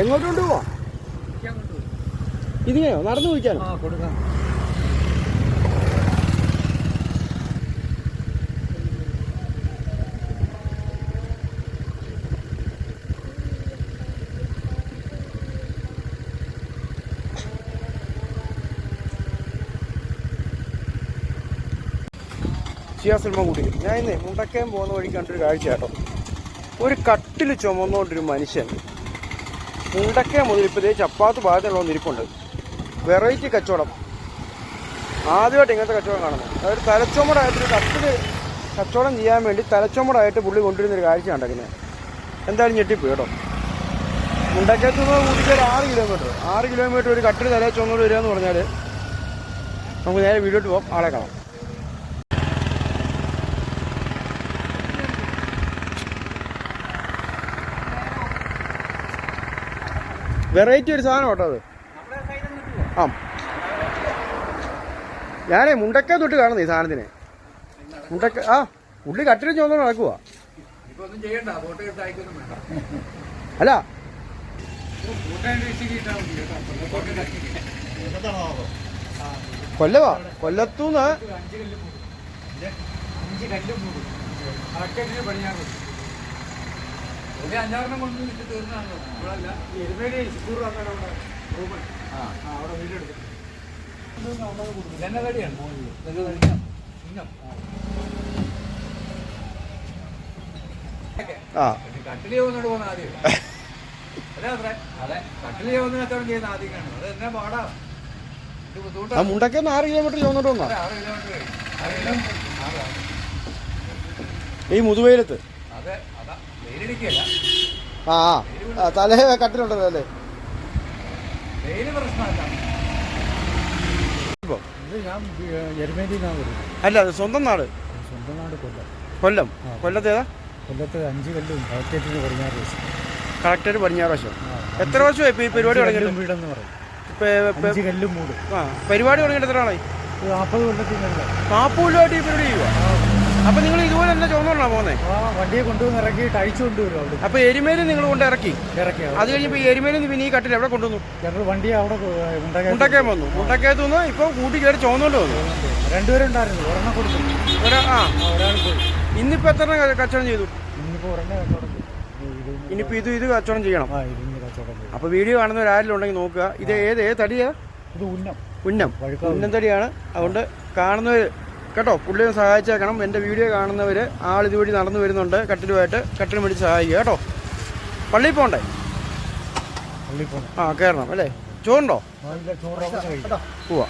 എങ്ങോട്ട് പോവാ? ഇതിനെയോ നടന്നു പോയിക്കാനോ? കൊടുക്കാം. സിയാസൽമ കൂട്ടി ഞാൻ ഇന്ന് മുണ്ടക്കയം പോകുന്ന വഴി കണ്ടൊരു കാഴ്ച കേട്ടോ. ഒരു കട്ടിൽ ചുമന്നുകൊണ്ടൊരു മനുഷ്യൻ മുണ്ടക്കയം മുതൽ ഇപ്പോൾ ഇതേ ചപ്പാത്ത് ഭാഗത്തുള്ള ഒന്നിരിപ്പുണ്ട് വെറൈറ്റി കച്ചവടം. ആദ്യമായിട്ട് ഇങ്ങനത്തെ കച്ചവടം കാണുന്നത്. അതായത് തലച്ചുമടായിട്ടൊരു കത്തിൽ കച്ചവടം ചെയ്യാൻ വേണ്ടി തലച്ചുമടായിട്ട് പുള്ളി കൊണ്ടുവരുന്നൊരു കാഴ്ച കണ്ടേക്കുന്നത് എന്തായാലും ഞെട്ടിപ്പോയി കേട്ടോ. മുണ്ടക്കയത്ത് നിന്ന് കൂട്ടിക്ക് ഒരു ആറ് കിലോമീറ്റർ ആറ് കിലോമീറ്റർ ഒരു കട്ടിൽ തലേ ചുമന്നോട് വരിക എന്ന് പറഞ്ഞാൽ നമുക്ക് നേരെ വീട്ടിലോട്ട് പോകാം ആളെ കാണാം. വെറൈറ്റി ഒരു സാധനം കേട്ടോ അത്. ആ. ഞാനേ മുണ്ടക്ക തൊട്ട് കാണുന്നു ഈ സാധനത്തിനെ. മുണ്ടക്ക ആ ഉള്ളി കട്ടിലും ചോദിച്ചു നടക്കുക അല്ല. കൊല്ലവാ. കൊല്ലത്തൂന്ന്. അഞ്ച് കല്ല് മൂടും. ഇത് അഞ്ച് കല്ല് മൂടും അടക്കത്തിന് പണിയാൻ കൊടുക്കും ഒരു അഞ്ചാറെണ്ണം കൊണ്ട് വിറ്റ് എരുമേലി അവിടെ ആ. അവിടെ വീടെടുത്തു ഇതെന്നെ കടിയാണ്? ഇതൊക്കെ കഴിക്കാം ഇങ്ങം. ആ. കട്ടിലി പോകുന്നോട് പോകുന്ന ആദ്യം. അതെ അത്രേ? അതെ. കട്ടിലി പോകുന്ന കച്ചവടം ചെയ്യുന്ന ആദ്യം കാണും അത് എന്നാ പാടാ? ഇത് ആ ബുദ്ധിമുട്ടാണ് മുണ്ടക്കന്ന് ആറ് കിലോമീറ്റർ ചോന്നോട്ട് വന്നാ. ഈ മുതുവയിലത്ത്. അതെ. ആ ആ. തലേ കട്ടിലുണ്ടല്ലോ അല്ലേ? അല്ല സ്വന്തം നാട്. സ്വന്തം നാട് കൊല്ലം. കൊല്ലം. കൊല്ലത്തേതാ കൊല്ലത്ത് അഞ്ച് കൊല്ലം കളക്ടറേറ്റിന് പടിഞ്ഞാറ് വശം കളക്ടറേറ്റ് പടിഞ്ഞാറ് വശം എത്ര വർഷമായി ഇപ്പൊ ഈ പരിപാടി തുടങ്ങിയിട്ട്? വീടെന്ന് പറയും. അഞ്ച് കല്ലും മൂട്. ആ പരിപാടി തുടങ്ങിയിട്ട് എത്ര ആളായി നാൽപ്പത് കൊല്ലത്തിൽ നാൽപ്പത് കൊല്ലമായിട്ട് ഈ പരിപാടി ചെയ്യുക അപ്പൊ നിങ്ങൾ ഇതുപോലെ തന്നെ ചോന്നോളാ പോകുന്നത് ആ വണ്ടിയെ കൊണ്ടുവന്ന് ഇറക്കി അഴിച്ചു കൊണ്ടുവരും അവിടെ അപ്പൊ എരുമേലും നിങ്ങൾ കൊണ്ട് ഇറക്കി. ഇറക്കി അത് കഴിഞ്ഞപ്പോ ഈ എരുമേലി പിന്നെ ഈ കട്ടിൽ എവിടെ കൊണ്ടുവന്നു? ഞങ്ങൾ വണ്ടി അവിടെ ഉണ്ടാക്കി മുണ്ടക്കയം വന്നു. മുണ്ടക്കയത്ത് നിന്ന് ഇപ്പൊ കൂട്ടി കയറി ചോന്നോണ്ട് വന്നു. രണ്ടുപേരുണ്ടായിരുന്നു ഒരെണ്ണം കൊടുത്തു. ഒരാ ആ. ഒരാൾ പോയി ഇന്നിപ്പോ എത്ര കച്ചവടം ചെയ്തു? ഇന്നിപ്പോൾ ഒരെണ്ണം കച്ചവടം ചെയ്തു. ഇത് ഇത് ഇനിയിപ്പോ ഇത് ഇത് കച്ചവടം ചെയ്യണം. ആ ഇതിന് കച്ചവടം ചെയ്തു. അപ്പൊ വീഡിയോ കാണുന്ന ആരെങ്കിലും ഉണ്ടെങ്കിൽ നോക്കുക. ഇത് ഏത് ഏത് തടിയാ? ഇത് ഉന്നം. ഉന്നം. ഉന്നം തടിയാണ്. അതുകൊണ്ട് കാണുന്നവർ കേട്ടോ പുള്ളിയെ സഹായിച്ചേക്കണം. എന്റെ വീഡിയോ കാണുന്നവർ ആൾ ഇതുവഴി നടന്നു വരുന്നുണ്ട്. കട്ടിലുമായിട്ട് കട്ടിലും വേണ്ടി സഹായിക്കുക കേട്ടോ. പള്ളിയിൽ പോകണ്ടേ? ആ കയറണം അല്ലേ? ചോറുണ്ടോ? പോവാ.